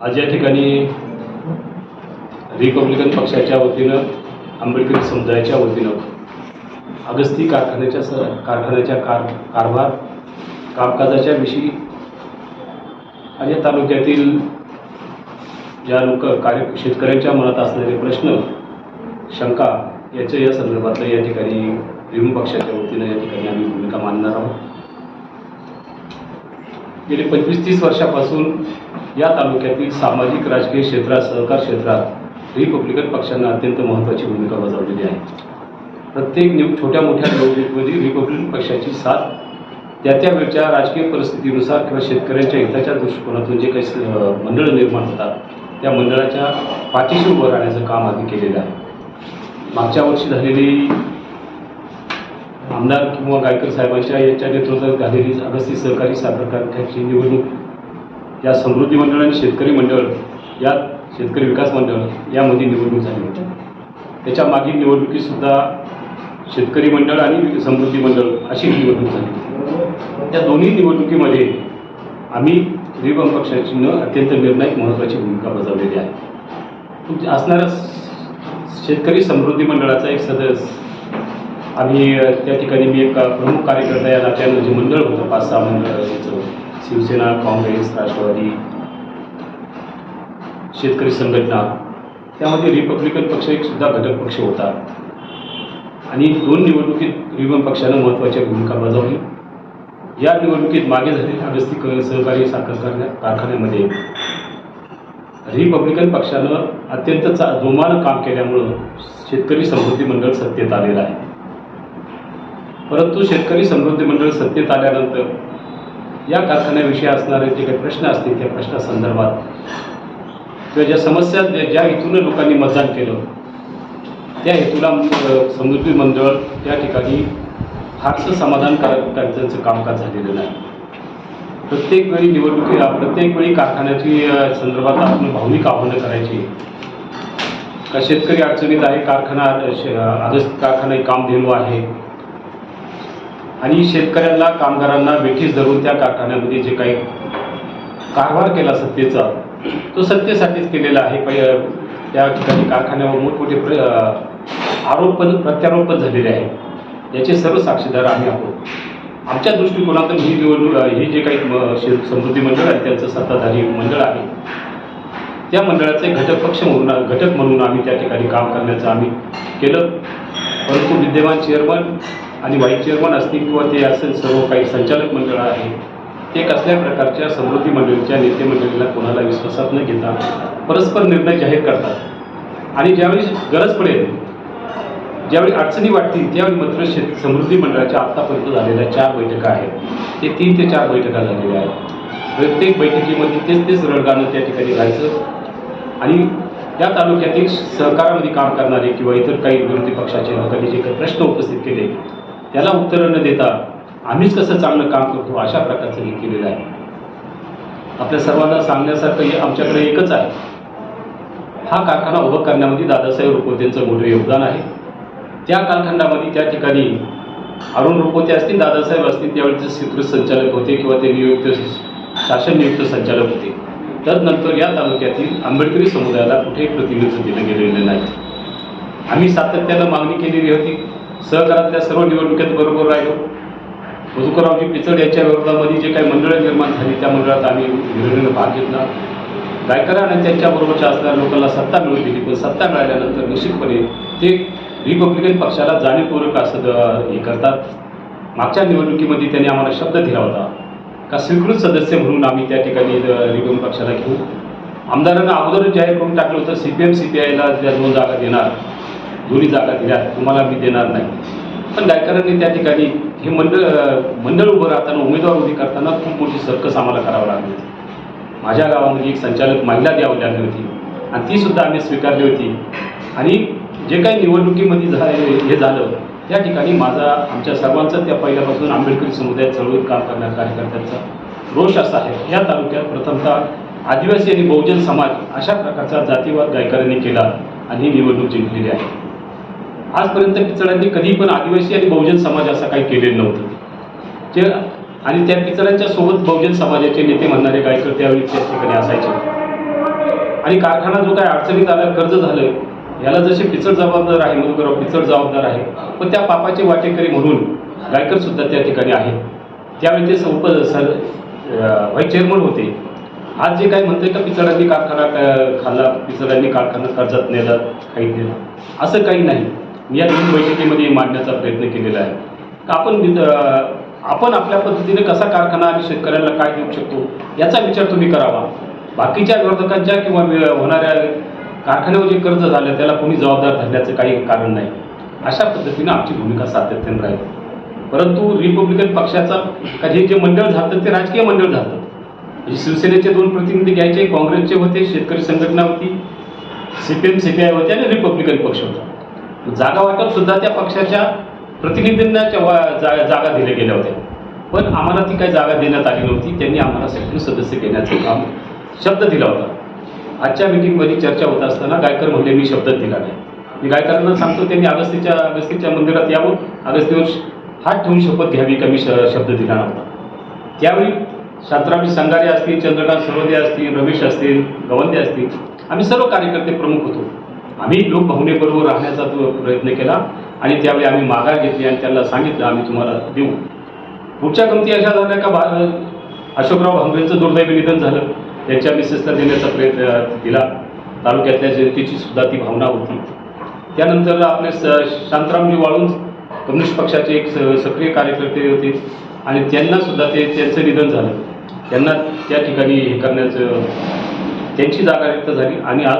आज या ठिकाणी रिपब्लिकन पक्षाच्या वतीनं आंबेडकरी समुदायाच्या वतीनं अगस्ती कारखान्याच्या स कारखान्याच्या कार कारभार कामकाजाच्या विषयी आणि या तालुक्यातील ज्या लोक कार्य शेतकऱ्यांच्या मनात असणारे प्रश्न शंका याच्या या संदर्भातलं या ठिकाणी विम पक्षाच्या वतीनं या ठिकाणी आम्ही भूमिका मांडणार आहोत. गेले पंचवीस तीस वर्षापासून या तालुक्यातील सामाजिक राजकीय क्षेत्रात सहकार क्षेत्रात रिपब्लिकन पक्षांना अत्यंत महत्त्वाची भूमिका बजावलेली आहे. प्रत्येक निव छोट्या मोठ्या निवडणुकीमध्ये रिपब्लिकन पक्षाची साथ त्या त्या वेळच्या राजकीय परिस्थितीनुसार किंवा शेतकऱ्यांच्या हिताच्या दृष्टिकोनातून जे काही स- मंडळं निर्माण होतात त्या मंडळाच्या पाठीशी उभं राहण्याचं काम आम्ही केलेलं आहे. मागच्या वर्षी झालेली आमदार किंवा गायकर साहेबांच्या यांच्या नेतृत्वात झालेली अगस्ती सहकारी साखर कारखान्याची निवडणूक या समृद्धी मंडळ आणि शेतकरी मंडळ या शेतकरी विकास मंडळ यामध्ये निवडणूक झाली होती. त्याच्या मागील निवडणुकीसुद्धा शेतकरी मंडळ आणि समृद्धी मंडळ अशी निवडणूक झाली. त्या दोन्ही निवडणुकीमध्ये आम्ही रिपम पक्षाची अत्यंत निर्णायक महत्त्वाची भूमिका बजावलेली आहे. तुमच्या असणाऱ्या शेतकरी समृद्धी मंडळाचा एक सदस्य आम्ही त्या ठिकाणी मी एक प्रमुख कार्यकर्ता या नात्यानं जे मंडळ होतं पाच सहा मंडळ शिवसेना काँग्रेस राष्ट्रवादी शेतकरी संघटना त्यामध्ये रिपब्लिकन पक्ष एक सुद्धा घटक पक्ष होता. आणि दोन निवडणुकीत रिपब्लिकन पक्षानं महत्त्वाची भूमिका बजावली. या निवडणुकीत मागे झालेल्या अगस्ती सहकारी साखर कारखान्या कारखान्यामध्ये रिपब्लिकन पक्षानं अत्यंत चा जोमानं काम केल्यामुळं शेतकरी समृद्धी मंडळ सत्तेत आलेलं आहे. परंतु शेतकरी समृद्धी मंडळ सत्तेत आल्यानंतर या कारखान्याविषयी असणारे जे काही प्रश्न असतील त्या प्रश्नासंदर्भात किंवा ज्या समस्या ज्या ज्या हेतूनं लोकांनी मतदान केलं त्या हेतूला समृद्धी मंडळ त्या ठिकाणी फारसं समाधानकारक त्यांचं कामकाज झालेलं नाही. प्रत्येक वेळी निवडणुकीला प्रत्येक वेळी कारखान्याची संदर्भात आपण भावनिक आव्हानं करायची. का शेतकरी अडचणीत आहे कारखाना श- आदर्श कारखाना काम कामधेनू आहे. आणि शेतकऱ्यांना कामगारांना वेठीस धरून त्या कारखान्यामध्ये जे काही कारभार केला सत्तेचा तो सत्तेसाठीच केलेला आहे. पै- त्या ठिकाणी कारखान्यावर मोठमोठे प्र आरोप पण प्रत्यारोप पण झालेले आहेत. याचे सर्व साक्षीदार आम्ही आहोत. आमच्या दृष्टिकोनातून ही निवडणूक हे जे काही म- समृद्धी मंडळ आहे त्यांचं सत्ताधारी मंडळ आहे. त्या मंडळाचे घटक पक्ष म्हणून घटक म्हणून आम्ही त्या ठिकाणी काम करण्याचं आम्ही केलं. परंतु विद्यमान चेअरमन आणि व्हाईस चेअरमन असतील किंवा ते असेल सर्व काही संचालक मंडळ आहे. ते कसल्या प्रकारच्या समृद्धी मंडळीच्या नेते मंडळीला कोणाला विश्वासात न घेता परस्पर निर्णय जाहीर करतात? आणि ज्यावेळी गरज पडेल ज्यावेळी अडचणी वाटतील त्यावेळी मात्र शेत समृद्धी मंडळाच्या आत्तापर्यंत झालेल्या चार बैठका आहेत. ते तीन ते चार बैठका झालेल्या आहेत. प्रत्येक बैठकीमध्ये तेच तेच रडगाणं त्या ठिकाणी राहायचं. आणि त्या तालुक्यातील सहकारामध्ये काम करणारे किंवा इतर काही विरोधी पक्षाचे लोकांनी जे काही प्रश्न उपस्थित केले त्याला उत्तरं न देता आम्हीच कसं चांगलं काम करतो अशा प्रकारचं हे केलेलं आहे. आपल्या सर्वांना सांगण्यासारखं हे आमच्याकडे एकच आहे. हा कारखाना उभं करण्यामध्ये दादासाहेब रुपवतेंचं मोठं योगदान आहे. त्या कालखंडामध्ये त्या ठिकाणी अरुण रुपवते असतील दादासाहेब असतील त्यावेळेचे स्वीकृत संचालक होते किंवा ते नियुक्त शासन नियुक्त संचालक होते. तदनंतर या तालुक्यातील आंबेडकरी समुदायाला कुठेही प्रतिनिधित्व दिलं गेलेलं नाही. आम्ही सातत्यानं मागणी केलेली होती सहकारातल्या सर्व निवडणुकीत बरोबर राहिलो. मधुकररावजी पिचड यांच्या विरोधामध्ये जे काही मंडळं निर्माण झाली त्या मंडळात आम्ही विरोधीनं भाग घेतला. गायकरान आणि त्यांच्याबरोबरच्या असणाऱ्या लोकांना सत्ता मिळून दिली पण सत्ता मिळाल्यानंतर निश्चितपणे ते रिपब्लिकन पक्षाला जाणीवपूर्वक असं हे करतात. मागच्या निवडणुकीमध्ये त्यांनी आम्हाला शब्द दिला होता का स्वीकृत सदस्य म्हणून आम्ही त्या ठिकाणी रिपब्लिकन पक्षाला घेऊ. आमदारांना अगोदरच जाहीर करून टाकलं होतं C P M C P आयला त्या दोन जागा देणार दोन्ही जागा दिल्या तुम्हाला मी देणार नाही. पण गायकरांनी त्या ठिकाणी हे मंडळ मंडळ उभं राहताना उमेदवार उभी करताना खूप मोठी सर्कस आम्हाला करावं लागली होती. माझ्या गावामध्ये एक संचालक महिला द्यावी लागली होती. आणि ती सुद्धा आम्ही स्वीकारली होती. आणि जे काही निवडणुकीमध्ये झा हे झालं त्या ठिकाणी माझा आमच्या सर्वांचा त्या पहिल्यापासून आंबेडकरी समुदायात चळवळीत काम करणाऱ्या कार्यकर्त्यांचा रोष असा आहे या तालुक्यात प्रथमतः आदिवासी आणि बहुजन समाज अशा प्रकारचा जातीवाद गायकरांनी केला आणि ही निवडणूक जिंकलेली आहे. आजपर्यंत पिचडांनी कधी पण आदिवासी आणि बहुजन समाज असं काही केलेलं नव्हतं. जे आणि त्या पिचडांच्या सोबत बहुजन समाजाचे नेते म्हणणारे गायकर त्यावेळी त्या ठिकाणी असायचे. आणि कारखाना जो काय अडचणीत आला कर्ज झालं याला जसे पिचड जबाबदार आहे मधुकरराव पिचड जबाबदार आहे पण त्या पापाचे वाटेकरी म्हणून गायकर सुद्धा त्या ठिकाणी आहे. त्यावेळी ते स- उप सर व्हाईस चेअरमन होते. आज जे काही म्हणते का पिचडांनी कारखाना खाल्ला पिचडांनी कारखाना कर्जात नेला काही दिलं असं काही नाही. या दोन बैठकीमध्ये मांडण्याचा प्रयत्न केलेला आहे. आपण आपण आपल्या पद्धतीने कसा कारखाना आणि शेतकऱ्यांना काय देऊ शकतो याचा विचार तुम्ही करावा. बाकीच्या विरोधकांच्या किंवा होणाऱ्या कारखान्यावर जे कर्ज झालं त्याला कोणी जबाबदार धरण्याचं काही कारण नाही. अशा पद्धतीनं आमची भूमिका सातत्याने राहील. परंतु रिपब्लिकन पक्षाचा कधी जे मंडळ झालं ते राजकीय मंडळ झालं. म्हणजे शिवसेनेचे दोन प्रतिनिधी घ्यायचे काँग्रेसचे होते शेतकरी संघटना होती C P M C P I होते आणि रिपब्लिकन पक्ष होता. जागा वाटप सुद्धा त्या पक्षाच्या प्रतिनिधींना जा जागा दिल्या गेल्या होत्या. पण आम्हाला ती काही जागा देण्यात आली नव्हती. त्यांनी आम्हाला सक्रिय सदस्य घेण्याचं काम शब्द दिला होता. आजच्या मिटिंगमध्ये चर्चा होत असताना गायकर म्हणले मी शब्द दिला नाही. मी गायकरांना सांगतो त्यांनी अगस्तीच्या अगस्तीच्या मंदिरात यावं. अगस्तीवर हात ठेवून शपथ घ्यावी का? मी श- शब्द दिला नव्हता. त्यावेळी शांतरामी संगारे असतील चंद्रकांत सरोदे असतील रमेश असतील गवंदे असतील आम्ही सर्व कार्यकर्ते प्रमुख होतो. आम्ही लोक भावनेबरोबर राहण्याचा तो प्रयत्न केला आणि त्यावेळी आम्ही माघार घेतली आणि त्यांना सांगितलं आम्ही तुम्हाला देऊ. पुढच्या गमती अशा झाल्या का बा अशोकराव भांगरेंचं दुर्दैवी निधन झालं. त्यांच्या मिसेसला देण्याचा प्रयत्न दिला. तालुक्यातल्या जनतेची सुद्धा ती भावना होती. त्यानंतर आपले स शांतरामजी वाळून कम्युनिस्ट पक्षाचे एक स सक्रिय कार्यकर्ते होते आणि त्यांना सुद्धा ते त्यांचं निधन झालं. त्यांना त्या ठिकाणी हे करण्याचं त्यांची जागा रिक्त झाली आणि आज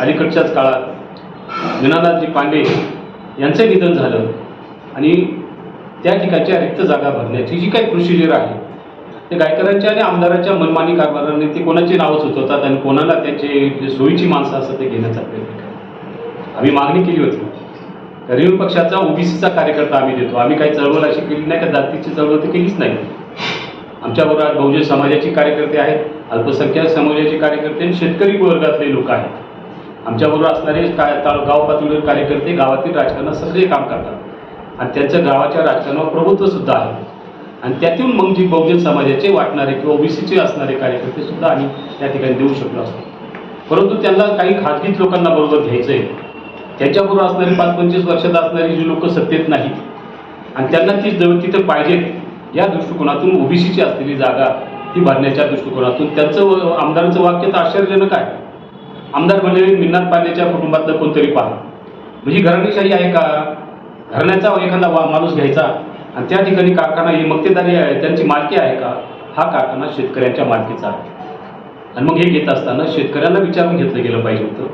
अलीकडच्याच काळात मीनानाथजी पांडे यांचं निधन झालं आणि त्या ठिकाणच्या रिक्त जागा भरण्याची जी काही प्रोसिजर आहे ते गायकरांच्या आणि आमदारांच्या मनमानी कारभाराने ते कोणाची नावं सुचवतात आणि कोणाला त्याचे जे सोयीची माणसं असतात ते घेण्याचा प्रयत्न आम्ही मागणी केली होती. रिव्ह पक्षाचा ओबीसीचा कार्यकर्ता आम्ही देतो. आम्ही काही चळवळ अशी केली नाही का जातीची चळवळ तर केलीच नाही. आमच्याबरोबर बहुजन समाजाचे कार्यकर्ते आहेत अल्पसंख्याक समाजाचे कार्यकर्ते आणि शेतकरी वर्गातले लोक आहेत. आमच्याबरोबर असणारे काय तालु गाव पातळीवर कार्यकर्ते गावातील राजकारणात सगळे काम करतात. आणि त्यांचं गावाच्या राजकारणावर प्रभुत्व सुद्धा आहे. आणि त्यातून मग जी बहुजन समाजाचे वाटणारे किंवा ओबीसीचे असणारे कार्यकर्ते सुद्धा आम्ही त्या ठिकाणी देऊ शकलो असतो. परंतु त्यांना काही खाजगीत लोकांना बरोबर घ्यायचं आहे. त्यांच्याबरोबर असणारी पाच पंचवीस वर्षात असणारी जी लोक सत्तेत नाहीत. आणि त्यांना ती जवळ तिथं पाहिजेत या दृष्टिकोनातून ओबीसीची असलेली जागा ती भरण्याच्या दृष्टिकोनातून त्यांचं आमदारांचं वाक्य तर आश्चर्यजनक आहे. आमदार म्हणजे मिन्नाथ पांडेच्या कुटुंबातलं कोणतरी पहा. म्हणजे घराणेशाही आहे का? घराण्याचा एखादा वा माणूस घ्यायचा. आणि त्या ठिकाणी कारखाना ही मक्तेदारी आहे त्यांची मालकी आहे का? हा कारखाना शेतकऱ्यांच्या मालकीचा आहे. आणि मग हे घेत असताना शेतकऱ्यांना विचारून घेतलं गेलं पाहिजे होतं.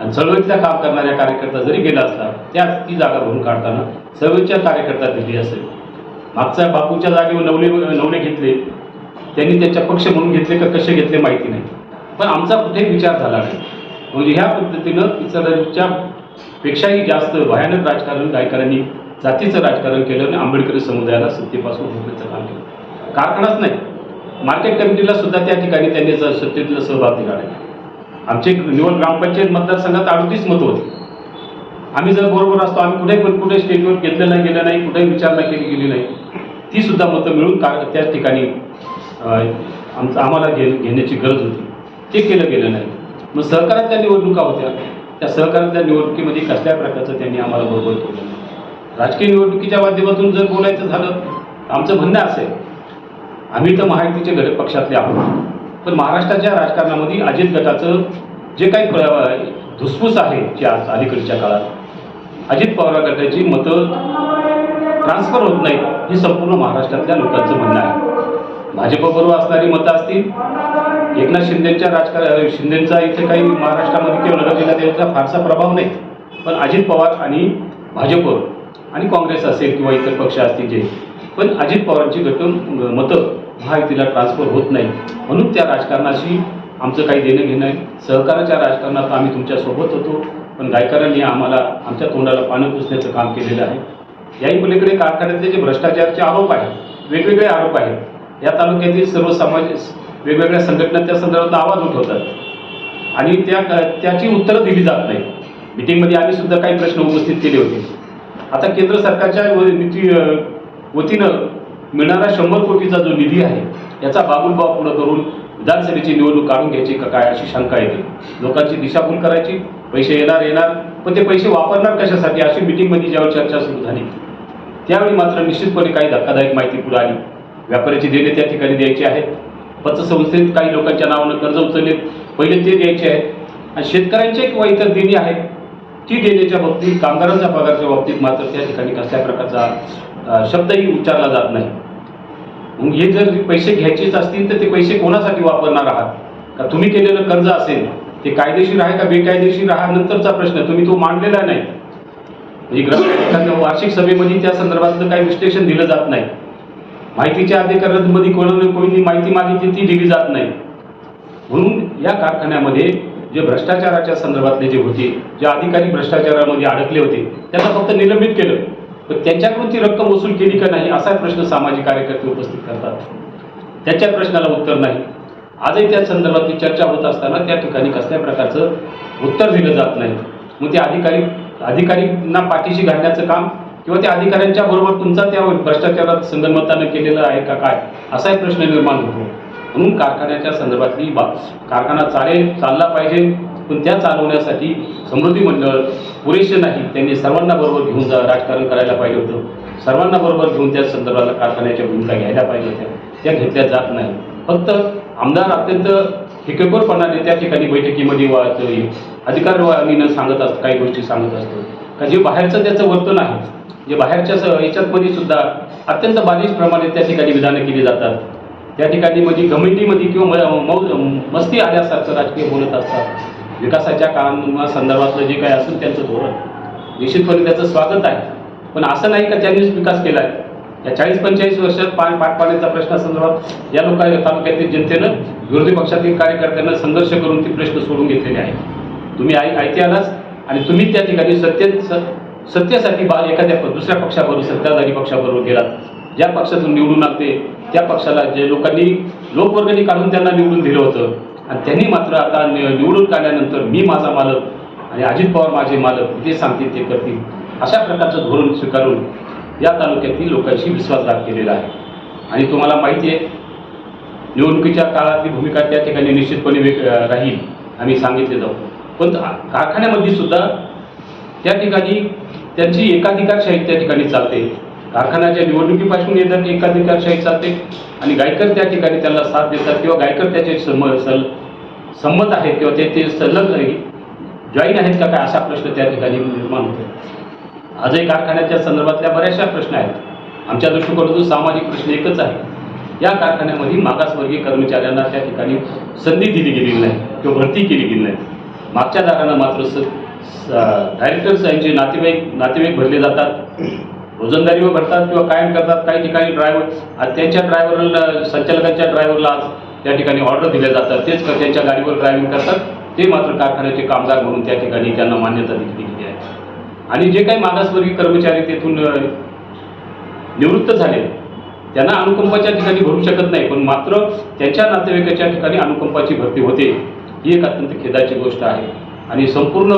आणि चळवळीतल्या काम करणाऱ्या कार्यकर्ता जरी गेला असला त्याच ती जागा भरून काढताना चळवळीच्या कार्यकर्ता दिली असेल. मागच्या बापूच्या जागेवर नवले नवले घेतले. त्यांनी त्यांच्या पक्ष म्हणून घेतले का कसे घेतले माहिती नाही. पण आमचा कुठेही विचार झाला नाही. म्हणजे ह्या पद्धतीनं इतरांच्या पेक्षाही जास्त भयानक राजकारण गायकरांनी जातीचं राजकारण केलं आणि आंबेडकरी समुदायाला सत्तेपासून रोखण्याचं काम केलं. कारखानाच नाही. मार्केट कमिटीला सुद्धा त्या ठिकाणी त्यांनी सत्तेतला सहभाग दिला नाही. आमचे निवड ग्रामपंचायत मतदारसंघात अडतीस मतं होती. आम्ही जर बरोबर असतो आम्ही कुठे पण कुठे स्टेजवर घेतलं नाही गेलं नाही कुठेही विचारणा केली गेली नाही. ती सुद्धा मतं मिळून का त्या ठिकाणी आमचं आम्हाला घे घेण्याची गरज होती. ते केलं गेलं नाही. मग सहकारातल्या निवडणुका होत्या. त्या सहकारातल्या निवडणुकीमध्ये कसल्या प्रकारचं त्यांनी आम्हाला बरोबर केलं? नाही राजकीय निवडणुकीच्या माध्यमातून जर बोलायचं झालं आमचं म्हणणं असं आहे आम्ही तर महायुतीचे घटक पक्षातले आहोत. पण महाराष्ट्राच्या राजकारणामध्ये अजित गटाचं जे काही धुसफूस आहे जे आज अलीकडच्या काळात अजित पवार गटाची मतं ट्रान्सफर होत नाही हे संपूर्ण महाराष्ट्रातल्या लोकांचं म्हणणं आहे. भाजपबरोबर असणारी मतं असतील एकनाथ शिंदेच्या राजकारण शिंदेचा इथे काही महाराष्ट्रामध्ये किंवा नगर जिल्ह्यात याचा फारसा प्रभाव नाही. पण अजित पवार आणि भाजप आणि काँग्रेस असेल किंवा इतर पक्ष असतील जे पण अजित पवारांची घटून मतं महायुतीला ट्रान्सफर होत नाही. म्हणून त्या राजकारणाशी आमचं काही देणं घेणं आहे. सहकाराच्या राजकारणात आम्ही तुमच्यासोबत होतो पण गायकरांनी आम्हाला आमच्या तोंडाला पानं पुसण्याचं काम केलेलं आहे. याही पलीकडे कारखान्यातले जे भ्रष्टाचारचे आरोप आहेत वेगवेगळे आरोप आहेत. या तालुक्यातील सर्व समाज वेगवेगळ्या संघटना त्या संदर्भात आवाज उठवतात. आणि त्या त्याची उत्तरं दिली जात नाही. मिटिंगमध्ये आम्ही सुद्धा काही प्रश्न उपस्थित केले होते. आता केंद्र सरकारच्या व- वतीनं मिळणारा शंभर कोटीचा जो निधी आहे याचा बाबुलबाव पुढं करून विधानसभेची निवडणूक काढून घ्यायची का काय अशी शंका येते. लोकांची दिशाभूल करायची पैसे येणार येणार पण ते पैसे वापरणार कशासाठी अशी मिटिंगमध्ये ज्यावेळी चर्चा सुरू झाली त्यावेळी मात्र निश्चितपणे काही धक्कादायक माहिती पुढे आली. व्यापाऱ्याची देणे त्या ठिकाणी द्यायची आहेत पतसंस्थेत काही लोकांच्या नावानं कर्ज उचलले पहिले ते द्यायचे आहेत. आणि शेतकऱ्यांचे किंवा इतर देणी आहेत ती देण्याच्या बाबतीत कामगारांच्या पगाराच्या बाबतीत मात्र त्या ठिकाणी कसल्या प्रकारचा शब्दही उच्चारला जात नाही. मग हे जर पैसे घ्यायचेच असतील तर ते पैसे कोणासाठी वापरणार आहात? का तुम्ही केलेलं कर्ज असेल ते कायदेशीर आहे का बेकायदेशीर आहे? हा नंतरचा प्रश्न. तुम्ही तो मांडलेला नाही. म्हणजे ग्रामपंचायतीच्या वार्षिक सभेमध्ये त्या संदर्भातलं काही विश्लेषण दिलं जात नाही. माहितीच्या अधिकारांमध्ये कोणाने कोणी माहिती मागितली ती दिली जात नाही. म्हणून या कारखान्यामध्ये जे भ्रष्टाचाराच्या संदर्भातले जे होते जे अधिकारी भ्रष्टाचारामध्ये अडकले होते त्यांना फक्त निलंबित केलं. पण त्यांच्याकडून ती रक्कम वसूल केली का नाही असा प्रश्न सामाजिक कार्यकर्ते उपस्थित करतात. त्याच्या प्रश्नाला उत्तर नाही. आजही त्या संदर्भातली चर्चा होत असताना त्या ठिकाणी कसल्या प्रकारचं उत्तर दिलं जात नाही. मग ते अधिकारी अधिकारींना पाठीशी घालण्याचं काम किंवा त्या अधिकाऱ्यांच्या बरोबर तुमचा त्या भ्रष्टाचारात संगनमतानं केलेलं आहे का काय? असाही प्रश्न निर्माण होतो. म्हणून कारखान्याच्या संदर्भातली बा कारखाना चालेल चालला पाहिजे पण त्या चालवण्यासाठी समृद्धी मंडळ पुरेसे नाही. त्यांनी सर्वांना बरोबर घेऊन जा राजकारण करायला पाहिजे होतं. सर्वांना बरोबर घेऊन त्या संदर्भातला कारखान्याच्या भूमिका घ्यायला पाहिजे होत्या. त्या घेतल्या जात नाही. फक्त आमदार अत्यंत ठेकेकोरपणाने त्या ठिकाणी बैठकीमध्ये वा अधिकारवाणीनं सांगत असतो काही गोष्टी सांगत असतो. का जे बाहेरचं त्याचं वर्तन आहे जे बाहेरच्या स- याच्यातमध्ये सुद्धा अत्यंत बालिशप्रमाणे त्या ठिकाणी विधानं केली जातात. त्या ठिकाणी म्हणजे घमेंडीमध्ये किंवा म- मौ- मस्ती आल्यासारखं राजकीय बोलत असतात. विकासाच्या काम संदर्भातलं जे काही असेल त्यांचं धोरण. निश्चितपणे त्याचं स्वागत आहे. पण असं नाही का त्यांनीच विकास केला आहे या चाळीस पंचेचाळीस वर्षात पाणी पाटपाण्याच्या प्रश्नासंदर्भात या लोकां तालुक्यातील जनतेनं विरोधी पक्षातील कार्यकर्त्यांना संघर्ष करून ते प्रश्न सोडून घेतलेले आहेत तुम्ही आई ऐकते आलाच आणि तुम्ही त्या ठिकाणी सत्य स- सत्यासाठी बा एखाद्या दुसऱ्या पक्षाबरोबर सत्ताधारी पक्षाबरोबर गेलात. ज्या पक्षातून निवडून आले त्या पक्षाला जे लोकांनी लोकवर्गणी काढून त्यांना निवडून दिलं होतं. आणि त्यांनी मात्र आता नि- निवडून काढल्यानंतर मी माझा मालक आणि अजित पवार माझे मालक जे सांगतील ते करतील. अशा प्रकारचं धोरण स्वीकारून या तालुक्यातील लोकांशी विश्वासघात केलेला आहे. आणि तुम्हाला माहिती आहे निवडणुकीच्या काळातली भूमिका त्या ठिकाणी निश्चितपणे वेग राहील. आम्ही सांगितले जाऊ. पण कारखान्यामध्ये सुद्धा त्या ठिकाणी त्यांची एकाधिकारशाही त्या ठिकाणी चालते. कारखान्याच्या निवडणुकीपासून येतात एकाधिकारशाही चालते आणि गायकर त्या ठिकाणी त्याला साथ देतात किंवा गायकर त्याचे सम सल संमत आहेत किंवा ते ते सलग जॉईन आहेत का काय असा प्रश्न त्या ठिकाणी निर्माण होतो. आजही कारखान्याच्या संदर्भातल्या बऱ्याचशा प्रश्न आहेत. आमच्या दृष्टिकोनातून सामाजिक प्रश्न एकच आहे. या कारखान्यामध्ये मागासवर्गीय कर्मचाऱ्यांना त्या ठिकाणी संधी दिली गेलेली नाही किंवा भरती केली गेली नाही. मागच्या दारांना मात्र स डायरेक्टर यांचे नातेवाईक नातेवाईक भरले जातात. रोजंदारीवर भरतात किंवा कायम करतात. काही ठिकाणी ड्रायव्हर त्यांच्या ड्रायव्हरला संचालकांच्या ड्रायव्हरला आज त्या ठिकाणी ऑर्डर दिल्या जातात. तेच त्यांच्या गाडीवर ड्रायव्हिंग करतात. ते मात्र कारखान्याचे कामगार म्हणून त्या ठिकाणी त्यांना मान्यता दिली गेली आहे. आणि जे काही मागासवर्गीय कर्मचारी तेथून निवृत्त झाले त्यांना अनुकंपाच्या ठिकाणी भरू शकत नाही. पण मात्र त्यांच्या नातेवाईकाच्या ठिकाणी अनुकंपाची भरती होते. ही एक अत्यंत खेदाची गोष्ट आहे. आणि संपूर्ण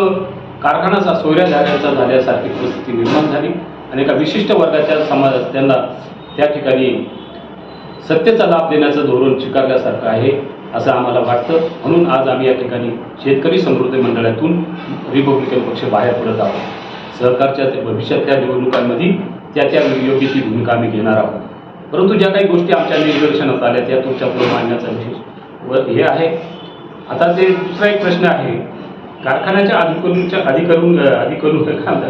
कारखानाचा सोयऱ्या झाल्याचा झाल्यासारखी परिस्थिती निर्माण झाली. आणि एका विशिष्ट वर्गाच्या समाजात त्यांना त्या ठिकाणी सत्तेचा लाभ देण्याचं धोरण स्वीकारल्यासारखं आहे असं आम्हाला वाटतं. म्हणून आज आम्ही या ठिकाणी शेतकरी समृद्धी मंडळातून रिपब्लिकन पक्ष बाहेर पडत आहोत. सहकारच्या ते भविष्यातल्या निवडणुकांमध्ये त्या त्या योग्य ती भूमिका आम्ही घेणार आहोत. परंतु ज्या काही गोष्टी आमच्या निदर्शनात आल्या त्या तुमच्यापुढे मांडण्याचा विशेष व हे आहे. आता ते दुसरा एक प्रश्न आहे. कारखान्याच्या अधिकरूनच्या अधिकरून अधिकरून खांदा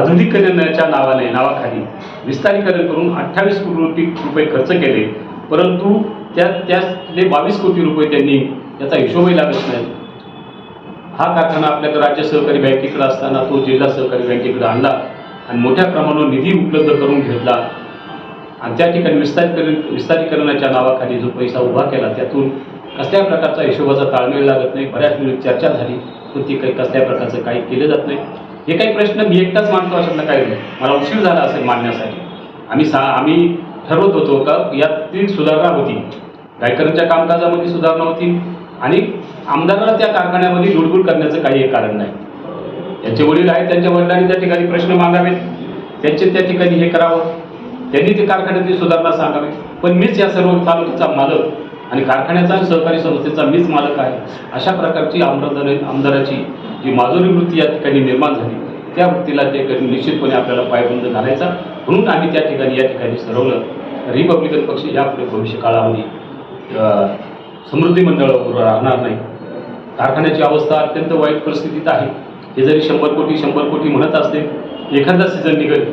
आधुनिकरणाच्या नावाने नावाखाली विस्तारीकरण करून अठ्ठावीस कोटी रुपये खर्च केले. परंतु त्या त्यातले बावीस कोटी रुपये त्यांनी त्याचा हिशोबही लागत नाही. हा कारखाना आपल्याकडे राज्य सहकारी बँकेकडे असताना तो जिल्हा सहकारी बँकेकडे आणला आणि मोठ्या प्रमाणावर निधी उपलब्ध करून घेतला. आणि त्या ठिकाणी विस्तारीकरण विस्तारीकरणाच्या नावाखाली जो पैसा उभा केला त्यातून कसल्या प्रकारचा हिशोबाचा ताळमेळ लागत नाही बऱ्याच वेळी चर्चा झाली पण ती काही कसल्या प्रकारचं काही केलं जात नाही. हे काही प्रश्न मी एकटाच मांडतो अशातलं काही नाही. मला उशीर झाला असेल मांडण्यासाठी. आम्ही सा आम्ही ठरवत होतो का यातील सुधारणा होती. गायकरांच्या कामकाजामध्ये सुधारणा होती आणि आमदाराला त्या कारखान्यामध्ये लुडबुड करण्याचं काही कारण नाही. त्यांचे वडील आहेत त्यांच्या वडिलांनी त्या ठिकाणी प्रश्न मांडावेत. त्यांचे त्या ठिकाणी हे करावं. त्यांनी ते कारखान्यातील सुधारणा सांगावी. पण मीच या सर्व तालुक्याचा मालक आणि कारखान्याचा सहकारी संस्थेचा मीच मालक आहे. अशा प्रकारची आमदार आमदाराची जी माजुरी वृत्ती या ठिकाणी निर्माण झाली त्या वृत्तीला ते कधी निश्चितपणे आपल्याला पायबंद घालायचा म्हणून आम्ही त्या ठिकाणी या ठिकाणी ठरवलं. रिपब्लिकन पक्ष यापुढे भविष्य काळामध्ये समृद्धी मंडळावर राहणार नाही. कारखान्याची अवस्था अत्यंत वाईट परिस्थितीत आहे. हे जरी शंभर कोटी शंभर कोटी म्हणत असते एखादा सीझन निघेल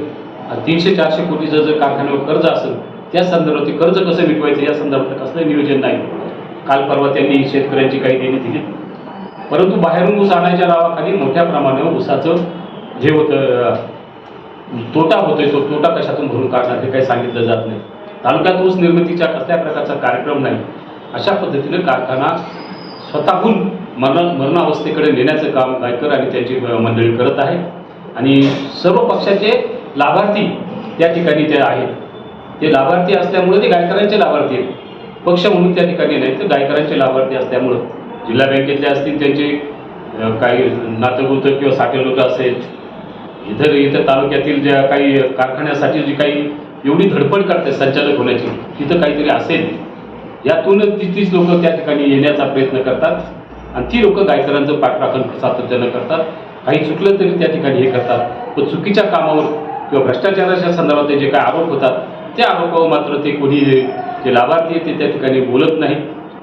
तीनशे चारशे कोटीचं जर कारखान्यावर कर्ज असेल त्या संदर्भात कर्ज कसं विकवायचं या संदर्भात कसलं नियोजन नाही. काल परवा त्यांनी शेतकऱ्यांची काही देणी दिली. परंतु बाहेरून ऊस आणायच्या नावाखाली मोठ्या प्रमाणावर ऊसाचं जे होतं तोटा होतोय तो तोटा कशातून भरून काढणार हे काही सांगितलं जात नाही. तालुक्यात ऊस निर्मितीच्या कसल्या प्रकारचा कार्यक्रम नाही. अशा पद्धतीने कारखाना स्वतःहून मरण मरणावस्थेकडे नेण्याचं काम गायकर आणि त्यांची मंडळी करत आहे. आणि सर्व पक्षाचे लाभार्थी त्या ठिकाणी ते आहेत. ते लाभार्थी असल्यामुळे ते गायकरांचे लाभार्थी आहेत. पक्ष म्हणून त्या ठिकाणी नाही तर गायकरांचे लाभार्थी असल्यामुळं. जिल्हा बँकेतले असतील त्यांचे काही नातेगोत किंवा साठे लोक असेल इतर इतर तालुक्यातील ज्या काही कारखान्यासाठी जी काही एवढी धडपड करते संचालक होण्याची तिथं काहीतरी असेल. यातूनच ती तीच लोक त्या ठिकाणी येण्याचा प्रयत्न करतात. आणि ती लोक गायकरांचं पाठराखण सातत्यानं करतात. काही चुकलं तरी त्या ठिकाणी हे करतात. पण चुकीच्या कामावर किंवा भ्रष्टाचाराच्या संदर्भात जे काही आरोप होतात त्या अनुभव मात्र ते कोणी जे लाभार्थी ते त्या ठिकाणी बोलत नाही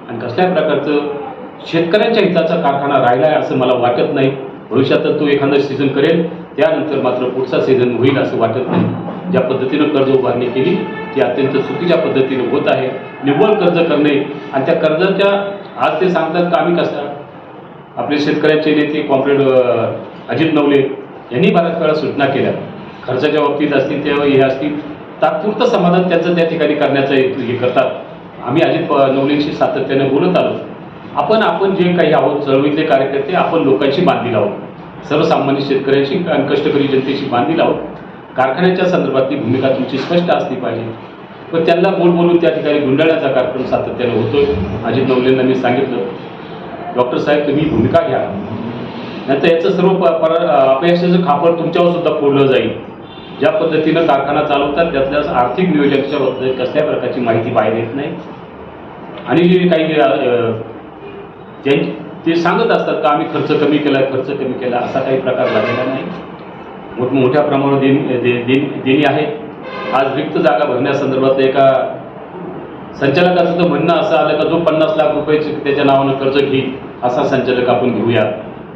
आणि कसल्या प्रकारचं शेतकऱ्यांच्या हिताचा कारखाना राहिला आहे असं मला वाटत नाही. भविष्यात तो एखादा सीझन करेल त्यानंतर मात्र पुढचा सीझन होईल असं वाटत नाही. ज्या पद्धतीनं कर्ज उभारणी केली ती अत्यंत चुकीच्या पद्धतीनं होत आहे. निव्वळ कर्ज करणे आणि त्या कर्जाच्या आज ते सांगतात का आम्ही कसं? आपले शेतकऱ्यांचे नेते कॉम्रेड अजित नवले यांनी बऱ्याच वेळा सूचना केल्या. खर्चाच्या बाबतीत असतील तेव्हा हे असतील. तात्पुरतं समाधान त्यांचं त्या ठिकाणी करण्याचं एक- हे करतात. आम्ही अजित नवलेंशी सातत्याने बोलत आलो. आपण आपण जे काही आहोत चळवळीतले कार्यकर्ते आपण लोकांशी बांधील आहोत. सर्वसामान्य शेतकऱ्यांशी आणि कष्टकरी जनतेशी बांधील आहोत. कारखान्याच्या संदर्भातली भूमिका तुमची स्पष्ट असली पाहिजे. पण त्यांना बोल बोलून त्या ठिकाणी गुंडाळण्याचा कार्यक्रम सातत्याने होतोय. अजित नवलेंना मी सांगितलं डॉक्टर साहेब तुम्ही भूमिका घ्या. नंतर याचं सर्व प पर अपयशाचं खापर तुमच्यावर सुद्धा फोडलं जाईल. ज्या पद्धतीनं कारखाना चालवतात त्यातल्या आर्थिक नियोजनाच्या बद्दल कसल्या प्रकारची माहिती बाहेर येत नाही. आणि जे काही ज्यां ते सांगत असतात का आम्ही खर्च कमी केला खर्च कमी केला असा काही प्रकार झालेला नाही. मोठ मोठ्या प्रमाणावर देणी दे- देणी आहे आज रिक्त जागा भरण्यासंदर्भात एका संचालकाचं तर म्हणणं असं आलं का जो पन्नास लाख रुपयाचे त्याच्या नावानं कर्ज घेईल असा संचालक आपण घेऊया.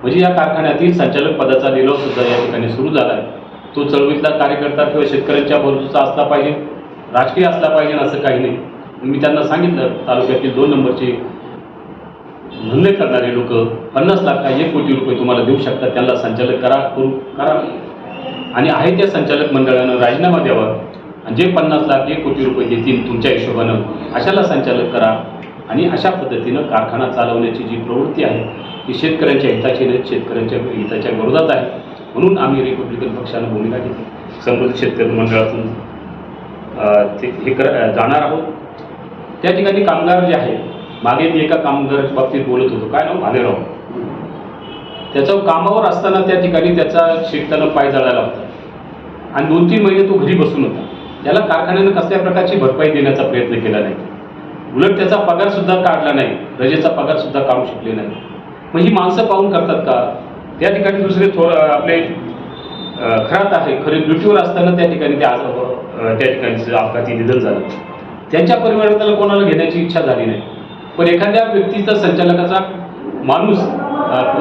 म्हणजे या कारखान्यातील संचालक पदाचा लिलाव सुद्धा या ठिकाणी सुरू झाला आहे. तो चळवळीतला कार्यकर्ता किंवा शेतकऱ्यांच्या बाजूचा असला पाहिजे राजकीय असला पाहिजे असं काही नाही. मी त्यांना सांगितलं तालुक्यातील दोन नंबरचे धंदे करणारे लोक पन्नास लाख का एक कोटी रुपये तुम्हाला देऊ शकतात त्यांना संचालक करा करू करा. आणि आहे त्या संचालक मंडळानं राजीनामा द्यावा. आणि जे पन्नास लाख एक कोटी रुपये देतील तुमच्या हिशोबानं अशाला संचालक करा. आणि अशा पद्धतीनं कारखाना चालवण्याची जी प्रवृत्ती आहे ती शेतकऱ्यांच्या हिताची नाही शेतकऱ्यांच्या हिताच्या विरोधात आहे. म्हणून आम्ही रिपब्लिकन पक्षानं भूमिका घेतली. समृद्ध शेतकरी मंडळातून ते हे कर जाणार आहोत. त्या ठिकाणी कामगार जे आहे मागे मी एका कामगाराच्या बाबतीत बोलत होतो. काय नाव? भालेराव. त्याचं कामावर असताना त्या ठिकाणी त्याचा शेतकऱ्याला पाय जळायला होता. आणि दोन तीन महिने तो घरी बसून होता. त्याला कारखान्यानं कसल्या प्रकारची भरपाई देण्याचा प्रयत्न केला नाही. उलट त्याचा पगार सुद्धा काढला नाही. रजेचा पगार सुद्धा काढू शकले नाही. मग ही माणसं पाहून करतात का? त्या ठिकाणी दुसरे थोडं आपले खरात आहे खरे ड्युटीवर असताना त्या ठिकाणी ते आजार त्या ठिकाणी अपघाती निधन झालं. त्यांच्या परिवाराला कोणाला घेण्याची इच्छा झाली नाही. पण एखाद्या व्यक्तीचा संचालकाचा माणूस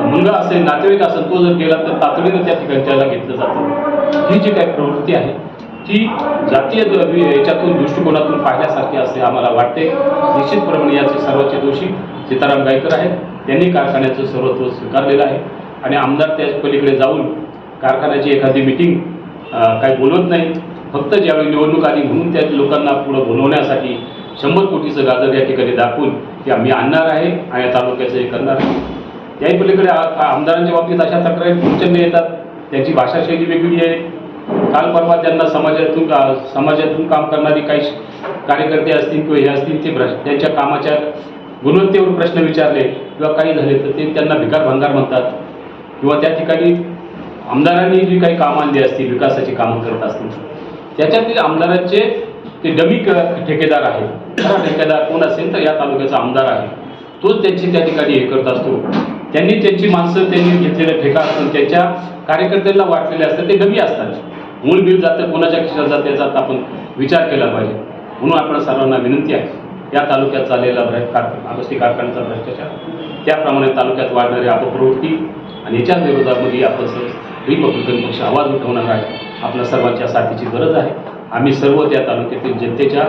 मुलगा असेल नातेवाईक असेल तो जर गेला तर तातडीनं त्या ठिकाणी त्याला घेतलं जातं. ही जी काही प्रवृत्ती आहे ती जातीय याच्यातून दृष्टिकोनातून पाहण्यासारखी असे आम्हाला वाटते. निश्चितप्रमाणे याचे सर्वोच्च दोषी सीताराम गायकर आहेत. त्यांनी कारखान्याचं सर्वत्व स्वीकारलेलं आहे. आणि आमदार त्या पलीकडे जाऊन कारखान्याची एखादी मिटिंग काही बोलवत नाही. फक्त ज्यावेळी निवडणूक आली म्हणून त्या लोकांना पुढं बोलवण्यासाठी शंभर कोटीचं गाजर या ठिकाणी दाखवून की आम्ही आणणार आहे आणि या तालुक्याचं हे करणार आहे. त्याही पलीकडे आमदारांच्या बाबतीत अशा तक्रारी प्रचंड येतात. त्यांची भाषाशैली वेगळी आहे. काल परवा त्यांना समाजातून समाजातून काम करणारी काही कार्यकर्ते असतील किंवा हे असतील ते भ्रष्ट त्यांच्या कामाच्या गुणवत्तेवर प्रश्न विचारले किंवा काही झाले तर ते त्यांना भिकार भंगार म्हणतात. किंवा त्या ठिकाणी आमदारांनी जी काही कामं आणली असतील विकासाची कामं करत असतील त्याच्यातील आमदारांचे ते डमी ठेकेदार आहे. ठेकेदार कोण असेल तर या तालुक्याचा आमदार आहे. तोच त्यांची त्या ठिकाणी हे करत असतो. त्यांनी त्यांची माणसं त्यांनी घेतलेला ठेका असतात त्यांच्या कार्यकर्त्यांना वाटलेले असतात ते डमी असतात. मूळ बिल जातं कोणाच्या खिशात जातं याचा आता आपण विचार केला पाहिजे. म्हणून आपण सर्वांना विनंती आहे या तालुक्यात चाललेला भ्रष्ट कार आगस्ती कारखान्याचा भ्रष्टाचार त्याप्रमाणे तालुक्यात वाढणारी अपप्रवृत्ती आणि याच्या विरोधामध्ये आपण सर्व रिपब्लिकन पक्ष आवाज उठवणार आहे. आपल्या सर्वांच्या साथीची गरज आहे. आम्ही सर्व त्या तालुक्यातील जनतेच्या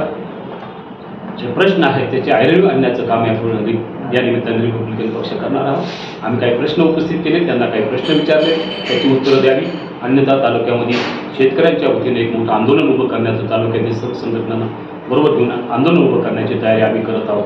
जे प्रश्न आहेत त्याचे ऐरवी आणण्याचं काम या पूर्ण रि- या निमित्ताने रिपब्लिकन पक्ष करणार आहोत. आम्ही काही प्रश्न उपस्थित केले त्यांना काही प्रश्न विचारले त्याची उत्तरं द्यावी. अन्यथा तालुक्यामध्ये शेतकऱ्यांच्या वतीने एक मोठं आंदोलन उभं करण्याचं तालुक्यातील सर्व संघटनांना बरोबर घेऊन आंदोलन उभं करण्याची तयारी आम्ही करत आहोत.